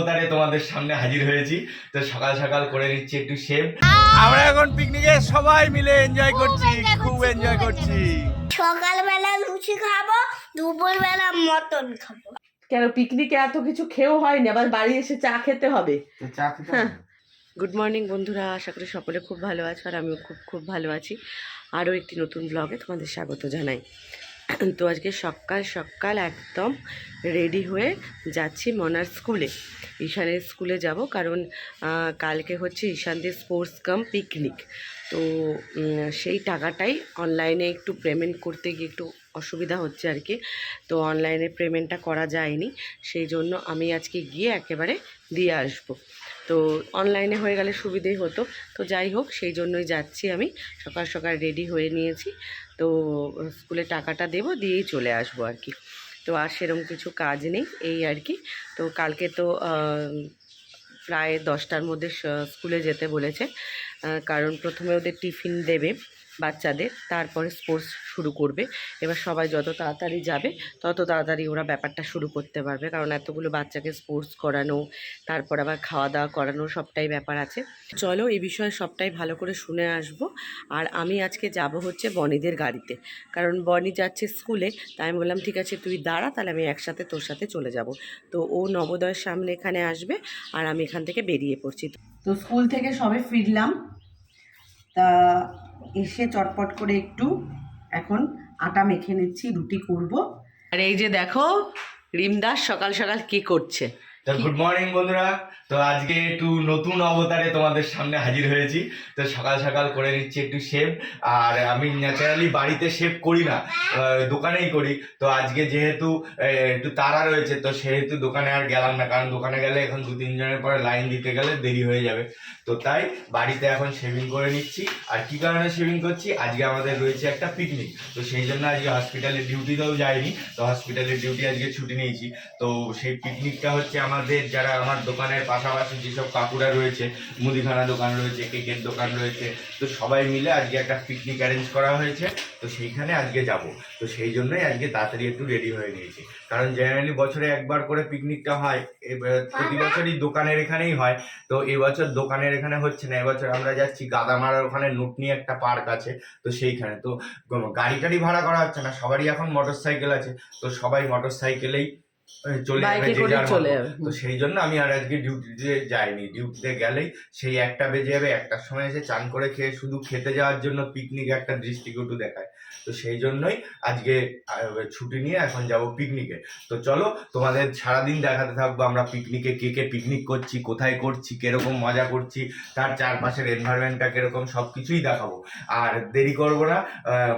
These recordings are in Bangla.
অবতারে তোমাদের সামনে হাজির হয়েছি। তো সকাল সকাল করে নিচ্ছি একটু শেভ আমরা এখন পিকনিকে সবাই মিলে এনজয় করছি খুব এনজয় করছি। সকালবেলা লুচি খাব দুপুরবেলা মটন খাব। কেন পিকনিকে এত কিছু খেয়েও হয়নি আবার বাড়ি এসে চা খেতে হবে? চা খেতে হ্যাঁ। গুড মর্নিং বন্ধুরা আশা করি সকলে খুব ভালো আছো আর আমিও খুব খুব ভালো আছি। আরও একটি নতুন ব্লগে তোমাদের স্বাগত জানাই। তো আজকে সকাল সকাল একদম রেডি হয়ে যাচ্ছি মনার স্কুলে। ঈশানের স্কুলে যাব কারণ কালকে হচ্ছে ঈশানদের স্পোর্টস কাম পিকনিক তো সেই টাকাটাই অনলাইনে একটু পেমেন্ট করতে গিয়ে একটু অসুবিধা হচ্ছে আর কি। তো অনলাইনে পেমেন্টটা করা যায়নি। সেই জন্য আমি আজকে গিয়ে একেবারে দিয়ে আসব। তো অনলাইনে হয়ে গেলে সুবিধেই হতো। তো যাই হোক, সেই জন্যই যাচ্ছি আমি। সকাল সকাল রেডি হয়ে নিয়েছি। তো স্কুলে টাকাটা দেবো, দিয়েই চলে আসব আর কি। তো আর সেরকম কিছু কাজ নেই, এই আর কি। তো কালকে তো প্রায় দশটার মধ্যে স্কুলে যেতে বলেছে। কারণ প্রথমে ওদের টিফিন দেবে। বাচ্চাদের, তারপরে স্পোর্টস শুরু করবে। এবার সবাই যত তাড়াতাড়ি যাবে, তত তাড়াতাড়ি ওরা ব্যাপারটা শুরু করতে পারবে। কারণ এতগুলো বাচ্চাকে স্পোর্টস করানো, তারপর আবার খাওয়া দাওয়া করানো, সবটাই ব্যাপার আছে। চলো এই বিষয়ে সবটাই ভালো করে শুনে আসব। আর আমি আজকে যাব হচ্ছে বনিদের গাড়িতে। কারণ বনি যাচ্ছে স্কুলে, তাই আমি বললাম, ঠিক আছে, তুই দাঁড়া, তাহলে আমি একসাথে তোর সাথে চলে যাব। তো ও নবোদয়ের সামনে এখানে আসবে, আর আমি এখান থেকে বেরিয়ে পড়ছি। তো স্কুল থেকে সবে ফিরলাম। তা এসে চটপট করে একটু এখন আটা মেখে নিচ্ছি রুটি করব। আর এই যে দেখো রিমদাস সকাল সকাল কি করছে? গুড মর্নিং বন্ধুরা। তো আজকে একটু নতুন অবতারে তোমাদের সামনে হাজির হয়েছি। তো সকাল সকাল করে নিচ্ছি একটু শেভ আর আমি ন্যাচারালি বাড়িতে শেভ করি না দোকানেই করি। তো আজকে যেহেতু একটু তারা রয়েছে, তো সেহেতু দোকানে আর গেলাম না, কারণ দোকানে গেলে এখন দু তিনজনের পরে লাইন দিতে গেলে দেরি হয়ে যাবে। তো তাই বাড়িতে এখন শেভিং করে নিচ্ছি। আর কি কারণে শেভিং করছি? আজকে আমাদের রয়েছে একটা পিকনিক তো সেই জন্য আজকে হসপিটালের ডিউটিতেও যাইনি। তো হসপিটালের ডিউটি আজকে ছুটি নিয়েছি। তো সেই পিকনিকটা হচ্ছে আমাদের, যারা আমার দোকানের পাশাপাশি যেসব কাকুরা রয়েছে মুদিখানা দোকান রয়েছে কেকের দোকান রয়েছে তো সবাই মিলে আজকে একটা পিকনিক অ্যারেঞ্জ করা হয়েছে। তো সেইখানে আজকে যাব। তো সেই জন্যই আজকে তাড়াতাড়ি একটু রেডি হয়ে নিয়েছি। কারণ জেনারেলি বছরে একবার করে পিকনিকটা হয় এবার প্রতি বছরই দোকানের এখানেই হয়। তো এবছর দোকানের এখানে হচ্ছে না এবছর আমরা যাচ্ছি গাদামারার ওখানে নুটনি একটা পার্ক আছে তো সেইখানে। তো গাড়ি টাড়ি ভাড়া করা হচ্ছে না সবারই এখন মোটর সাইকেল আছে। তো সবাই মোটর সাইকেলেই চলে যাবে যে যার চলে তো সেই জন্য আমি আর আজকে ডিউটিতে যাইনি। ডিউটিতে গেলেই সেই একটা বেজে যাবে একটার সময় এসে চান করে খেয়ে শুধু খেতে যাওয়ার জন্য পিকনিক একটা দৃষ্টিকটু দেখায়। তো সেই জন্যই আজকে ছুটি নিয়ে এখন যাব পিকনিকে তো চলো তোমাদের সারাদিন দেখাতে থাকব আমরা পিকনিকে কে কে পিকনিক করছি কোথায় করছি কীরকম মজা করছি তার চারপাশের এনভায়রনমেন্টটা কীরকম সব কিছুই দেখাবো। আর দেরি করব না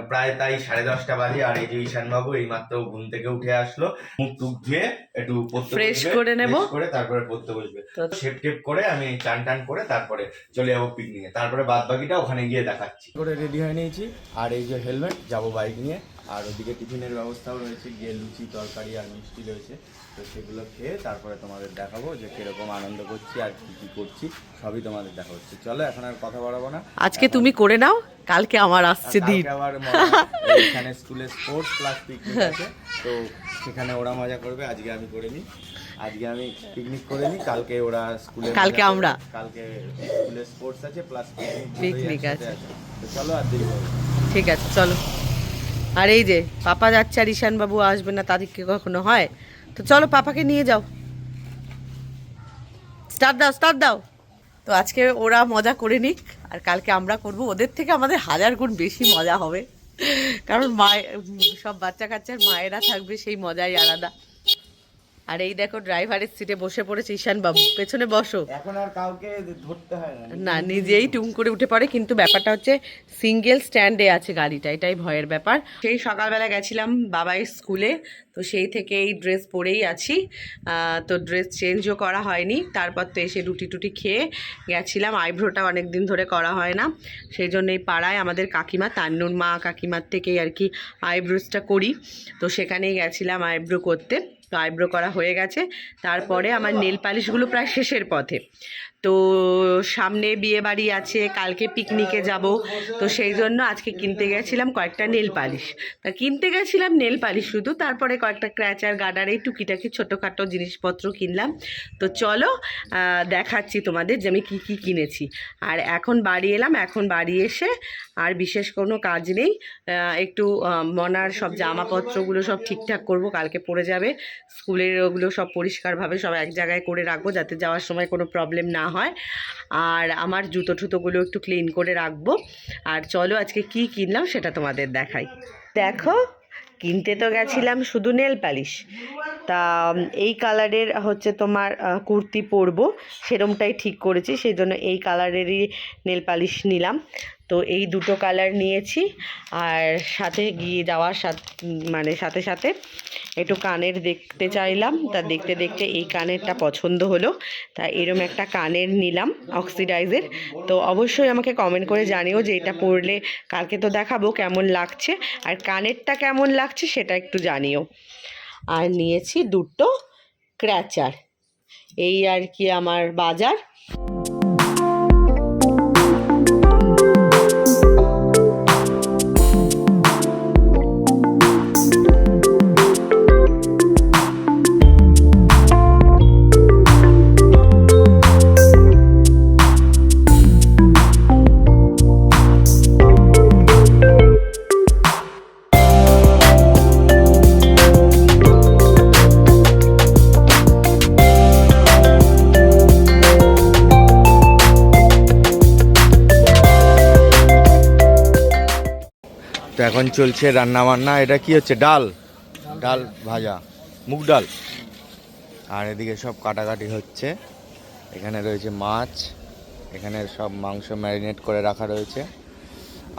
প্রায় তাই সাড়ে দশটা বাজে আর এই যে ঈশানবাবু এই মাত্র ঘুম থেকে উঠে আসলো। মুখ টুক ধুয়ে একটু বসবে, করে নেব। করে তারপরে পড়তে বসবে। শেপ টেপ করে আমি চান টান করে তারপরে চলে যাব পিকনিকে তারপরে বাদ বাকিটা ওখানে গিয়ে দেখাচ্ছি। করে রেডি হয়ে নিয়েছি। আর এই যে হেলমেট যাব বাইক নিয়ে। আর ওদিকে টিফিনের ব্যবস্থাও রয়েছে গিয়ে লুচি তরকারি আর মিষ্টি রয়েছে। তো সেগুলো খেয়ে তারপরে তোমাদের দেখাবো যে কীরকম আনন্দ করছি আর কি কি করছি সবই তোমাদের দেখা হচ্ছে চলো এখন আর কথা বাড়াবো না। আজকে তুমি করে নাও কালকে আমার আসছে দিন। আবার এখানে স্কুলে স্পোর্টস প্লাস পিকনিক আছে। তো সেখানে ওরা মজা করবে আজকে আমি করে নিই। আজকে আমি পিকনিক করে নিই কালকে ওরা স্কুলে কালকে আমরা। কালকে স্কুলে স্পোর্টস আছে প্লাস Picnic আছে। তো চলো আর দেরি না। ঠিক আছে চলো। আর এই যে, পাপা যাচ্ছে আর ঈশানবাবু আসবে না তাদেরকে কখনো হয়? তো চলো পাপাকে নিয়ে যাও। স্টার দাও স্টার দাও। তো আজকে ওরা মজা করে নিক, আর কালকে আমরা করব। ওদের থেকে আমাদের হাজার গুণ বেশি মজা হবে। কারণ মায়ের সব বাচ্চা কাচ্চার মায়েরা থাকবে, সেই মজাই আলাদা। আর এই দেখো ড্রাইভারের সিটে বসে পড়েছে ঈশান বাবু। পেছনে বসো। এখন আর কাউকে ধরতে হয় না না নিজেই টুম করে উঠে পড়ে কিন্তু ব্যাপারটা হচ্ছে সিঙ্গেল স্ট্যান্ডে আছে গাড়িটা এটাই ভয়ের ব্যাপার। সেই সকালবেলা গেছিলাম বাবাই স্কুলে তো সেই থেকে এই ড্রেস পরেই আছি। তো ড্রেস চেঞ্জও করা হয়নি তারপর তো এসে রুটি টুটি খেয়ে গেছিলাম। আইব্রোটা অনেক দিন ধরে করা হয় না। সেই জন্য এই পাড়ায় আমাদের কাকিমা তান্নুর মা কাকিমার থেকেই আর কি আইব্রোসটা করি। তো সেখানেই গেছিলাম আইব্রো করতে। তো আইব্রো করা হয়ে গেছে। তারপরে আমার নেল পালিশগুলো প্রায় শেষের পথে। তো সামনে বিয়ে বাড়ি আছে, কালকে পিকনিকে যাব। তো সেই জন্য আজকে কিনতে গেছিলাম কয়েকটা নেল পালিশ তা কিনতে গেছিলাম নেল পালিশ শুধু, তারপরে কয়েকটা ক্র্যাচার গার্ডার এই টুকিটাকি ছোটোখাটো জিনিসপত্র কিনলাম। তো চলো দেখাচ্ছি তোমাদের যে আমি কী কী কিনেছি। আর এখন বাড়ি এলাম, এখন বাড়ি এসে আর বিশেষ কোনো কাজ নেই। একটু মনার সব জামাপত্রগুলো সব ঠিকঠাক করব, কালকে পড়ে যাবে। স্কুলের ওগুলো সব পরিষ্কারভাবে সব এক জায়গায় করে রাখব, যাতে যাওয়ার সময় কোনো প্রবলেম না হয়। আর আমার জুতো ঠুতোগুলো একটু ক্লিন করে রাখব। আর চলো আজকে কি কিনলাম সেটা তোমাদের দেখাই। দেখো, কিনতে তো গেছিলাম শুধু নেল পালিশ তা এই কালারের হচ্ছে তোমার কুর্তি পরবো। সেরমটাই ঠিক করেছি সেই জন্য এই কালারেরই নেল পালিশ নিলাম। তো এই দুটো কালার নিয়েছি। আর সাথে গিয়ে যাওয়ার সাথে মানে সাথে সাথে একটু কানের দেখতে চাইলাম, তা দেখতে দেখতে এই কানেরটা পছন্দ হলো। তা এরম একটা কানের নিলাম অক্সিডাইজের। তো অবশ্যই আমাকে কমেন্ট করে জানিও যে এটা পরলে কালকে তো দেখাবো কেমন লাগছে, আর কানেরটা কেমন লাগছে সেটা একটু জানিও। আর নিয়েছি দুটো ক্র্যাচার এই আর কি আমার বাজার। চলছে রান্না বান্না এটা কি হচ্ছে? ডাল? ডাল ভাজা, মুগ ডাল। আর এদিকে সব কাটাকাটি হচ্ছে। এখানে রয়েছে মাছ, এখানে সব মাংস ম্যারিনেট করে রাখা রয়েছে।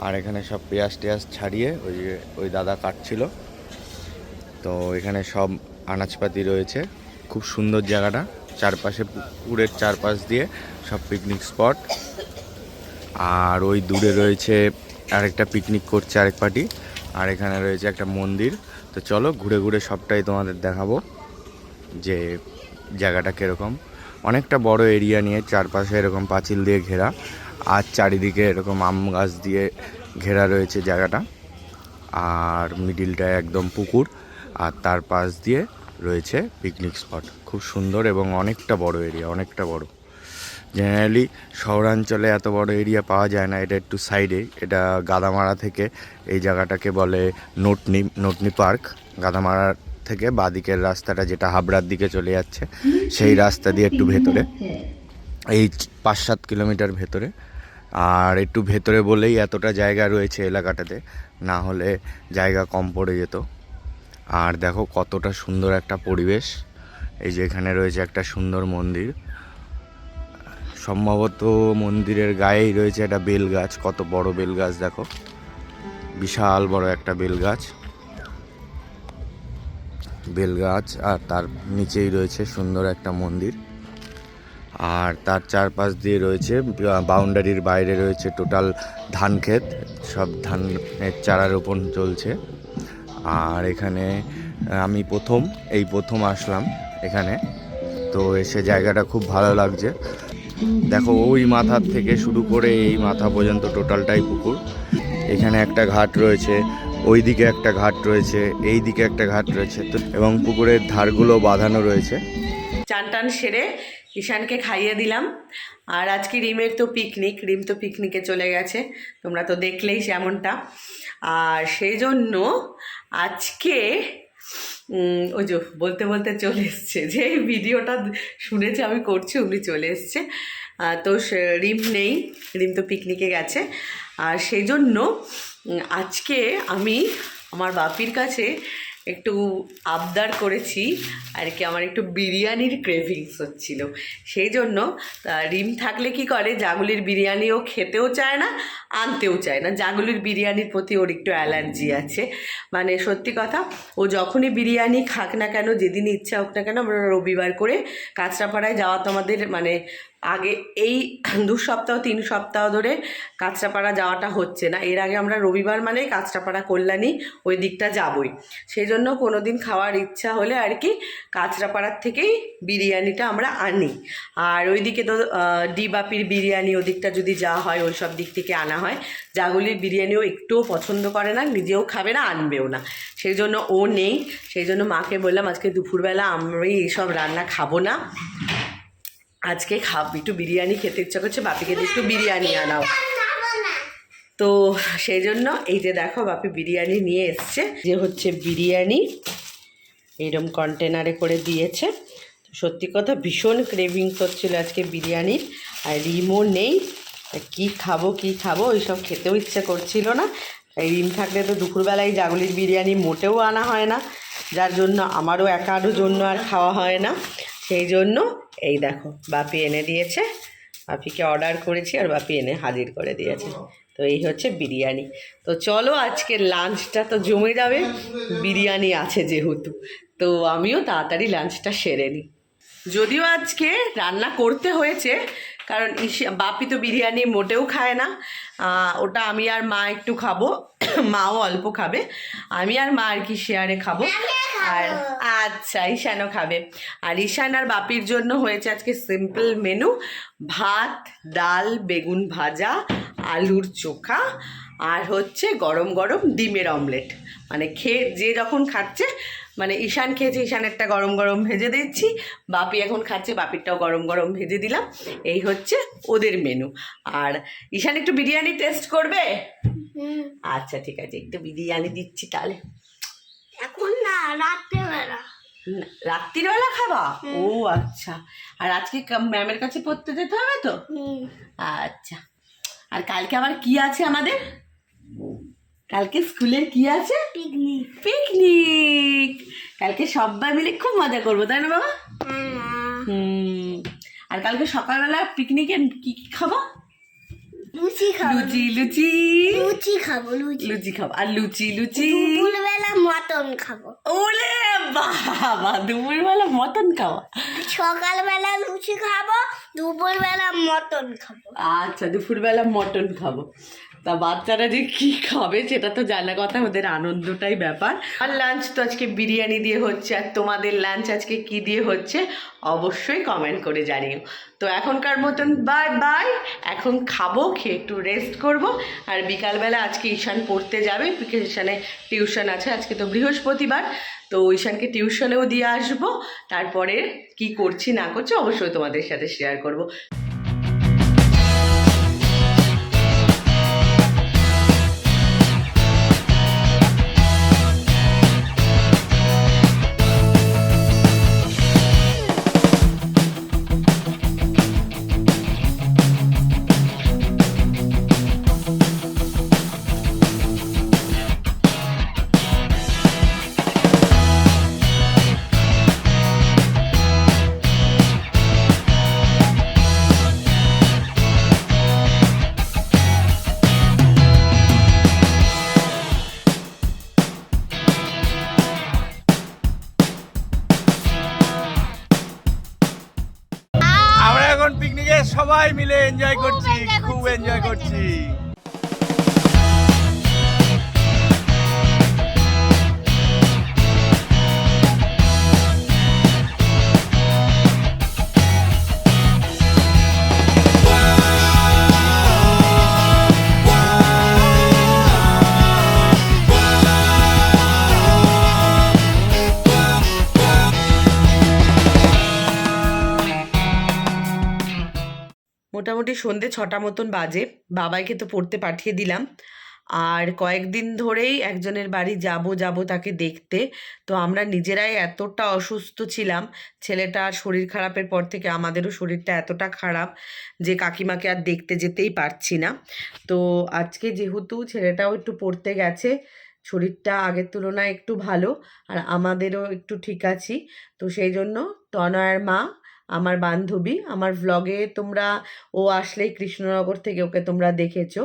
আর এখানে সব পেঁয়াজ টেয়াজ ছাড়িয়ে ওই যে, ওই দাদা কাটছিল। তো এখানে সব আনাজপাতি রয়েছে। খুব সুন্দর জায়গাটা। চারপাশে পুকুরের চারপাশ দিয়ে সব পিকনিক স্পট আর ওই দূরে রয়েছে আরেকটা পিকনিক করছে আরেক পার্টি। আর এখানে রয়েছে একটা মন্দির। তো চলো ঘুরে ঘুরে সবটাই তোমাদের দেখাবো যে জায়গাটা কীরকম। অনেকটা বড় এরিয়া নিয়ে চারপাশে এরকম পাঁচিল দিয়ে ঘেরা, আর চারিদিকে এরকম আম গাছ দিয়ে ঘেরা রয়েছে জায়গাটা। আর মিডিলটায় একদম পুকুর, আর তার পাশ দিয়ে রয়েছে পিকনিক স্পট খুব সুন্দর এবং অনেকটা বড় এরিয়া অনেকটা বড়। জেনারেলি শহরাঞ্চলে এত বড় এরিয়া পাওয়া যায় না, এটা একটু সাইডে এটা গাদামারা থেকে এই জায়গাটাকে বলে নোটনি নোটনি পার্ক। গাদামারা থেকে বাদিকের রাস্তাটা যেটা হাবড়ার দিকে চলে যাচ্ছে, সেই রাস্তা দিয়ে একটু ভেতরে। এই পাঁচ সাত কিলোমিটার ভেতরে। আর একটু ভেতরে বলেই এতটা জায়গা রয়েছে এলাকাটাতে, না হলে জায়গা কম পড়ে যেত। আর দেখো কতটা সুন্দর একটা পরিবেশ। এই যে এখানে রয়েছে একটা সুন্দর মন্দির। সম্ভবত মন্দিরের গায়েই রয়েছে একটা বেল গাছ কত বড় বেল গাছ দেখো। বিশাল বড় একটা বেল গাছ বেল গাছ আর তার নিচেই রয়েছে সুন্দর একটা মন্দির। আর তার চারপাশ দিয়ে রয়েছে বাউন্ডারির বাইরে রয়েছে টোটাল ধান ক্ষেত। সব ধানের চারা রোপণ চলছে। আর এখানে আমি প্রথম, এই প্রথম আসলাম এখানে। তো এসে জায়গাটা খুব ভালো লাগছে। দেখো, ওই মাথার থেকে শুরু করে এই মাথা পর্যন্ত টোটালটাই পুকুর। এখানে একটা ঘাট রয়েছে ওই দিকে একটা ঘাট রয়েছে এই দিকে একটা ঘাট রয়েছে। তো, এবং পুকুরের ধারগুলো বাঁধানো রয়েছে। চান টান সেরে ঈশানকে খাইয়ে দিলাম। আর আজকে রিমের তো পিকনিক, রিম তো পিকনিকে চলে গেছে। তোমরা তো দেখলেই সেমনটা। আর সেই জন্য আজকে ওই যে বলতে বলতে চলে এসছে যে এই ভিডিওটা শুনেছে, আমি করছি, উনি চলে এসছে। তো রিম নেই, রিম তো পিকনিকে গেছে। আর সেই জন্য আজকে আমি আমার বাপির কাছে একটু আবদার করেছি, আর কি আমার একটু বিরিয়ানির ক্রেভিংস হচ্ছিল। সেই জন্য রিম থাকলে কি করে, জাগুলির বিরিয়ানিও খেতেও চায় না আনতেও চায় না। জাগুলির বিরিয়ানির প্রতি ওর একটু অ্যালার্জি আছে। মানে সত্যি কথা, ও যখনই বিরিয়ানি খাক না কেন যেদিন ইচ্ছা হোক না কেন, আমরা রবিবার করে কাঁচরাপাড়ায় যাওয়া তো আমাদের মানে আগে এই দু সপ্তাহ, তিন সপ্তাহ ধরে কাঁচরাপাড়া যাওয়াটা হচ্ছে না। এর আগে আমরা রবিবার মানে কাঁচরাপাড়া কল্যাণী ওই দিকটা যাবই। সেই জন্য কোনো দিন খাওয়ার ইচ্ছা হলে আর কি কাঁচরাপাড়ার থেকেই বিরিয়ানিটা আমরা আনি। আর ওইদিকে তো ডিবাপির বিরিয়ানি ওদিকটা যদি যাওয়া হয় ওই সব দিক থেকে আনা হয়। জাগুলির বিরিয়ানিও একটুও পছন্দ করে না, নিজেও খাবে না, আনবেও না। সেই জন্য ও নেই সেই জন্য মাকে বললাম, আজকে দুপুরবেলা আমি এইসব রান্না খাব না। আজকে খাব, একটু বিরিয়ানি খেতে ইচ্ছা করছে, বাপিকে একটু বিরিয়ানি আনাও। তো সেই জন্য এই যে দেখো, বাপি বিরিয়ানি নিয়ে এসছে। যে হচ্ছে বিরিয়ানি এইরকম কন্টেনারে করে দিয়েছে। সত্যি কথা, ভীষণ ক্রেভিংস হচ্ছিল আজকে বিরিয়ানির, আর রিমও নেই। কী খাব কী খাব? ওইসব খেতেও ইচ্ছে করছিল না। এই রিম থাকলে তো দুপুরবেলায় জাগুলির বিরিয়ানি মোটেও আনা হয় না। যার জন্য আমারও একারও জন্য আর খাওয়া হয় না। সেই জন্য এই দেখো, বাপি এনে দিয়েছে। বাপিকে অর্ডার করেছি আর বাপি এনে হাজির করে দিয়েছে। তো এই হচ্ছে বিরিয়ানি। তো চলো আজকের লাঞ্চটা তো জমে যাবে। বিরিয়ানি আছে যেহেতু। তো আমিও তাড়াতাড়ি লাঞ্চটা সেরে নিই। যদিও আজকে রান্না করতে হয়েছে কারণ বাপি তো বিরিয়ানি মোটেও খায় না। ওটা আমি আর মা একটু খাব। মাও অল্প খাবে। আমি আর মা আর কি শেয়ারে খাব। আর আচ্ছা ঈশানও খাবে। আর ঈশান আর বাপির জন্য হয়েছে আজকে সিম্পল মেনু ভাত ডাল বেগুন ভাজা আলুর চোখা আর হচ্ছে গরম গরম ডিমের অমলেট মানে খেয়ে যে যখন খাচ্ছে মানে ঈশান খেয়েছে ঈশানেরটা গরম গরম ভেজে দিচ্ছি। বাপি এখন খাচ্ছে বাপিরটাও গরম গরম ভেজে দিলাম। এই হচ্ছে ওদের মেনু আর ঈশান একটু বিরিয়ানি টেস্ট করবে? আচ্ছা ঠিক আছে একটু বিরিয়ানি দিচ্ছি তাহলে। এখন না রাত্রেবেলা। রাত্রিবেলা খাবা? ও আচ্ছা। আর আজকে ম্যামের কাছে পড়তে যেতে হবে তো? আচ্ছা। আর কালকে আবার কি আছে আমাদের? কালকে স্কুলে কি আছে? পিকনিক। পিকনিক। কালকে সবাই মিলে খুব মজা করব তাই না বাবা? হ্যাঁ, হুম। আর কালকে সকালবেলা পিকনিকে কি কি খাব? লুচি খাব লুচি লুচি। লুচি। খাব লুচি। লুচি খাব। আর লুচি লুচি। দুপুরবেলা মটন খাব। ওলে বাবা দুপুরবেলা মটন খাওয়া সকালবেলা লুচি খাব দুপুরবেলা মটন খাব। আচ্ছা দুপুরবেলা মটন খাব। তা বাচ্চারা যে কি খাবে সেটা তো জানা কথা, ওদের আনন্দটাই ব্যাপার। আর লাঞ্চ তো আজকে বিরিয়ানি দিয়ে হচ্ছে, আর তোমাদের লাঞ্চ আজকে কি দিয়ে হচ্ছে, অবশ্যই কমেন্ট করে জানিও। তো এখনকার মতন বাই বাই এখন খাব, খেয়ে একটু রেস্ট করব, আর বিকালবেলা আজকে ঈশান পড়তে যাবে ঈশানে টিউশন আছে, আজকে তো বৃহস্পতিবার, তো ঈশানকে টিউশনেও দিয়ে আসব, তারপরে কি করছি না করছি অবশ্যই তোমাদের সাথে শেয়ার করব। মিলে এনজয় করছি enjoy খুব করছি, এনজয় মোটামুটি সন্ধে ছটা মতন বাজে। বাবাইকে তো পড়তে পাঠিয়ে দিলাম। আর কয়েকদিন ধরেই একজনের বাড়ি যাব যাব তাকে দেখতে। তো আমরা নিজেরাই এতটা অসুস্থ ছিলাম। ছেলেটার শরীর খারাপের পর থেকে আমাদেরও শরীরটা এতটা খারাপ যে কাকিমাকে আর দেখতে যেতেই পারছি না। তো আজকে যেহেতু ছেলেটাও একটু পড়তে গেছে, শরীরটা আগের তুলনায় একটু ভালো, আর আমাদেরও একটু ঠিক আছি। তো সেই জন্য তনয়ের মা আমার বান্ধবী। আমার ভ্লগে তোমরা, ও আসলেই কৃষ্ণনগর থেকে ওকে তোমরা দেখেছ।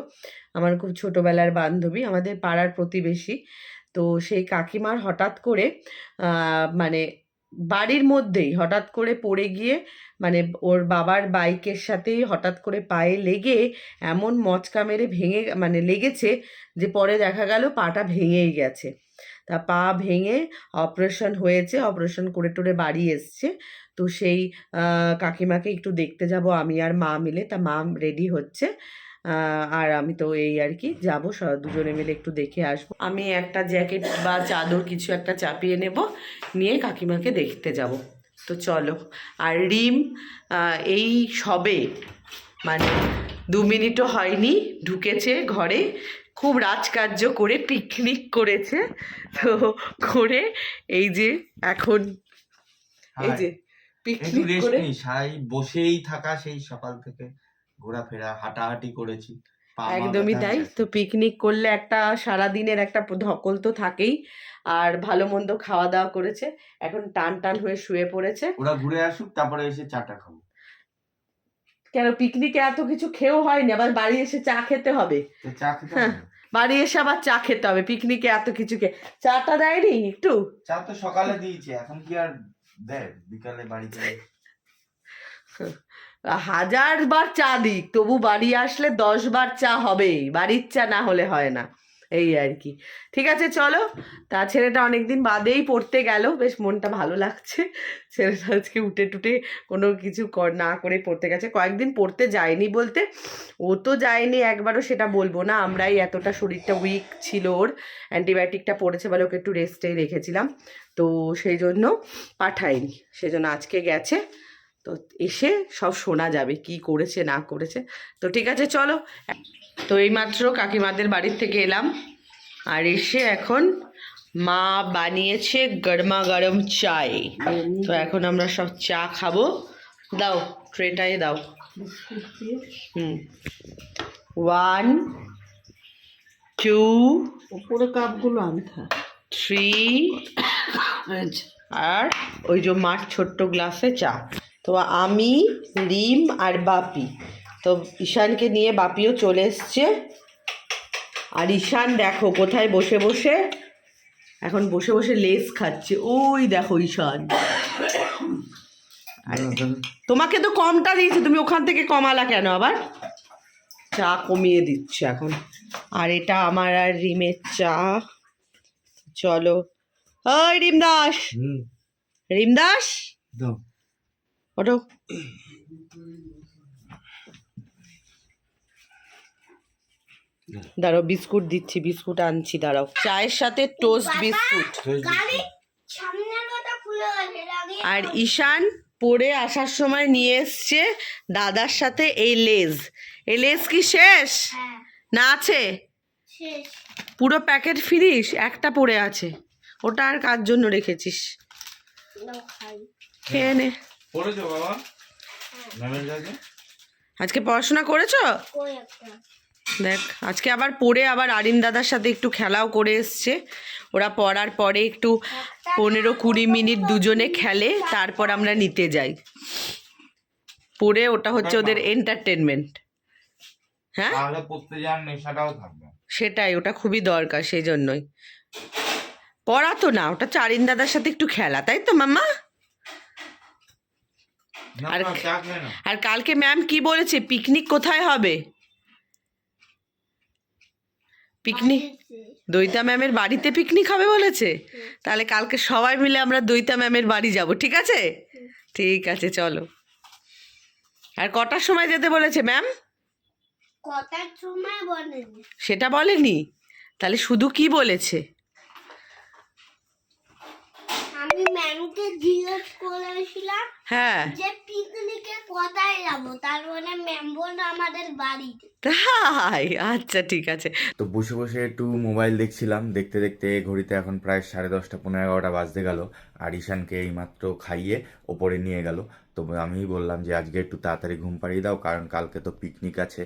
আমার খুব ছোটোবেলার বান্ধবী, আমাদের পাড়ার প্রতিবেশী। তো সেই কাকিমার হঠাৎ করে মানে বাড়ির মধ্যেই হঠাৎ করে পড়ে গিয়ে মানে ওর বাবার বাইকের সাথেই হঠাৎ করে পায়ে লেগে এমন মচকা মেরে ভেঙে মানে লেগেছে যে পরে দেখা গেল পাটা ভেঙেই গেছে। তা পা ভেঙে অপারেশন হয়েছে অপারেশন করে টোরে বাড়ি এসছে। তো সেই কাকিমাকে একটু দেখতে যাব, আমি আর মা মিলে। তা মা রেডি হচ্ছে। আর আমি তো এই আর কি যাব দুজনে মিলে একটু দেখে আসব। আমি একটা জ্যাকেট বা চাদর কিছু একটা চাপিয়ে নেব, নিয়ে কাকিমাকে দেখতে যাব। তো চলো, আর রিম এই সবে মানে দু মিনিটও হয়নি, ঢুকেছে ঘরে। খুব রাজকার্য করে পিকনিক করেছে। তো করে এই যে এখন এই যে পিকনিক করে সাই বসেই থাকা সেই সকাল থেকে ঘোরাফেরা হাঁটাহাঁটি করেছি একদমই তাই। তো পিকনিক করলে একটা সারা দিনের একটা ধকল তো থাকেই আর ভালো মন্দ খাওয়া দাওয়া করেছে এখন টান টান হয়ে শুয়ে পড়েছে। ওরা ঘুরে আসুক তারপরে এসে চাটা খাব। কেন পিকনিকে এত কিছু খেয়েও হয়নি আবার বাড়ি এসে চা খেতে হবে? চা হ্যাঁ। বাড়ি এসে আবার চা খেতে হবে পিকনিকে এত কিছু খেয়ে চাটা দেয়নি একটু? চা তো সকালে দিয়েছে এখন কি আর দেয়? বিকালে বাড়িতে হাজার বার চা দিক তবু বাড়ি আসলে দশ বার চা হবেই বাড়ির চা না হলে হয় না। এই আর কি। ঠিক আছে, চলো। তা ছেলেটা অনেকদিন বাদেই পড়তে গেল। বেশ মনটা ভালো লাগছে। ছেলেটা আজকে উঠে টুটে কোনো কিছু না করে পড়তে গেছে। কয়েকদিন পড়তে যায়নি বলতে। ও তো যায়নি, একবারও সেটা বলব না। আমরাই এতটা শরীরটা উইক ছিল ওর। অ্যান্টিবায়োটিকটা পড়েছে বলে ওকে একটু রেস্টেই রেখেছিলাম। তো সেই জন্য পাঠায়নি। সেই জন্য আজকে গেছে। তো এসে সব শোনা যাবে, কি করেছে, না করেছে। তো ঠিক আছে, চলো। তো এইমাত্র কাকিমাদের বাড়ির থেকে এলাম আর এসে এখন মা বানিয়েছে গরমা গরম চাই তো এখন আমরা সব চা খাব। দাও ট্রেটাই দাও। হুম। ওয়ান টু উপরে কাপগুলো আনতে থ্রি আর ওই যে মাঠ ছোট্ট গ্লাসে চা। তো আমি রিম আর বাপি। তো ঈশানকে নিয়ে বাপিও চলে এসছে। আর ঈশান দেখো কোথায় বসে বসে এখন বসে বসে লেস খাচ্ছে। ওই দেখো ঈশান। তোমাকে তো কমটা দিয়েছে তুমি ওখান থেকে কমালা কেন আবার? চা কমিয়ে দিচ্ছে এখন। আর এটা আমার আর রিমের চা। চলো। ওই রিম দাস রিম দাস ওটো দাঁড়াও বিস্কুট দিচ্ছি বিস্কুট আনছি দাঁড়াও। চায়ের সাথে টোস্ট বিস্কুট আর ঈশান পরে আসার সময় নিয়ে এসছে দাদার সাথে এই লেজ। এই লেজ কি শেষ? হ্যাঁ। না আছে? পুরো প্যাকেট ফিরিস একটা পড়ে আছে। ওটা আর কার জন্য রেখেছিস? খেয়ে নে। আজকে পড়াশোনা করেছ? কই একটা? দেখ আজকে আবার পড়ে আবার আরিন দাদার সাথে একটু খেলাও করে এসছে। ওরা পড়ার পরে একটু পনেরো কুড়ি মিনিট দুজনে খেলে তারপর আমরা নিতে যাই। পড়ে ওটা হচ্ছে ওদের এন্টারটেনমেন্ট হ্যাঁ? পড়তে সেটাই ওটা খুবই দরকার সেই জন্যই পড়া তো না ওটা চারিন দাদার সাথে একটু খেলা তাই তো না আর কালকে ম্যাম কি বলেছে? পিকনিক কোথায় হবে? পিকনিক? দইতা ম্যামের বাড়িতে পিকনিক হবে বলেছে? তাহলে কালকে সবাই মিলে আমরা দইতা ম্যামের বাড়ি যাব ঠিক আছে? ঠিক আছে চলো। আর কটার সময় যেতে বলেছে ম্যাম? কটার সময় বলেনি। সেটা বলেনি? তাহলে শুধু কি বলেছে? আমি ম্যামকে জিজ্ঞেস করেছিলাম হ্যাঁ। যে পিকনিকে কোথায় যাব? তারপরে ম্যাম বলল আমাদের বাড়িতে। তাই? আচ্ছা ঠিক আছে। তো বসে বসে একটু মোবাইল দেখছিলাম। দেখতে দেখতে ঘড়িতে এখন প্রায় সাড়ে দশটা পনেরো এগারোটা বাজতে গেল। আর ঈশানকে এইমাত্র খাইয়ে ওপরে নিয়ে গেল। তো আমি বললাম যে, আজকে একটু তাড়াতাড়ি ঘুম পাড়িয়ে দাও, কারণ কালকে তো পিকনিক আছে,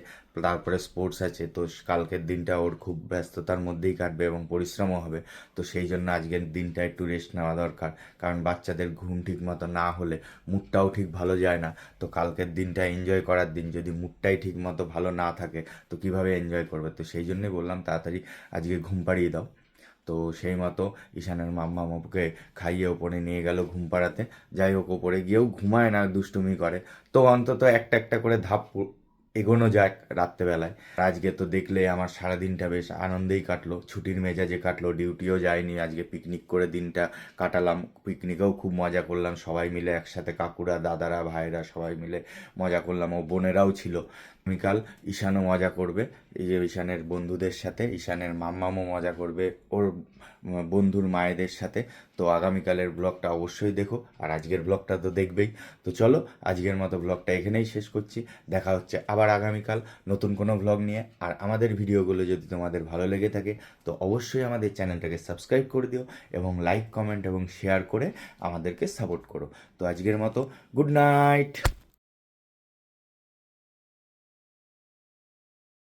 তারপরে স্পোর্টস আছে, তো কালকের দিনটা ওর খুব ব্যস্ততার মধ্যেই কাটবে এবং পরিশ্রমও হবে। তো সেই জন্য আজকের দিনটা একটু রেস্ট নেওয়া দরকার, কারণ বাচ্চাদের ঘুম ঠিক মতো না হলে মুডটাও ঠিক ভালো যায় না। তো কালকের দিনটা এনজয় করার দিন, যদি মুডটাই ঠিক মতো ভালো না থাকে, তো কীভাবে এনজয় করবে? তো সেই জন্যই বললাম, তাড়াতাড়ি আজকে ঘুম পাড়িয়ে দাও। তো সেই মতো ঈশানের মাম্মা মামুকে খাইয়ে ওপরে নিয়ে গেল ঘুম পাড়াতে। যাই হোক ওপরে গিয়েও ঘুমায় না, দুষ্টুমি করে। তো অন্তত একটা একটা করে ধাপ এগোনো যাক রাত্রেবেলায়। আজকে তো দেখলে আমার সারা দিনটা বেশ আনন্দেই কাটলো। ছুটির মেজাজে কাটলো, ডিউটিও যায়নি। আজকে পিকনিক করে দিনটা কাটালাম। পিকনিকেও খুব মজা করলাম। সবাই মিলে একসাথে কাকুরা, দাদারা ভাইরা সবাই মিলে মজা করলাম। ও বোনেরাও ছিল। আগামীকাল ঈশানও মজা করবে। এই যে ঈশানের বন্ধুদের সাথে, ঈশানের মাম্মামও মজা করবে ওর বন্ধুর মায়েদের সাথে। তো আগামীকালের ব্লগটা অবশ্যই দেখো, আর আজকের ব্লগটা তো দেখবেই। তো চলো, আজকের মতো ব্লগটা এখানেই শেষ করছি। দেখা হচ্ছে আবার আগামীকাল নতুন কোনো ব্লগ নিয়ে। আর আমাদের ভিডিওগুলো যদি তোমাদের ভালো লেগে থাকে, তো অবশ্যই আমাদের চ্যানেলটাকে সাবস্ক্রাইব করে দিও এবং লাইক, কমেন্ট এবং শেয়ার করে আমাদেরকে সাপোর্ট করো। তো আজকের মতো গুড নাইট!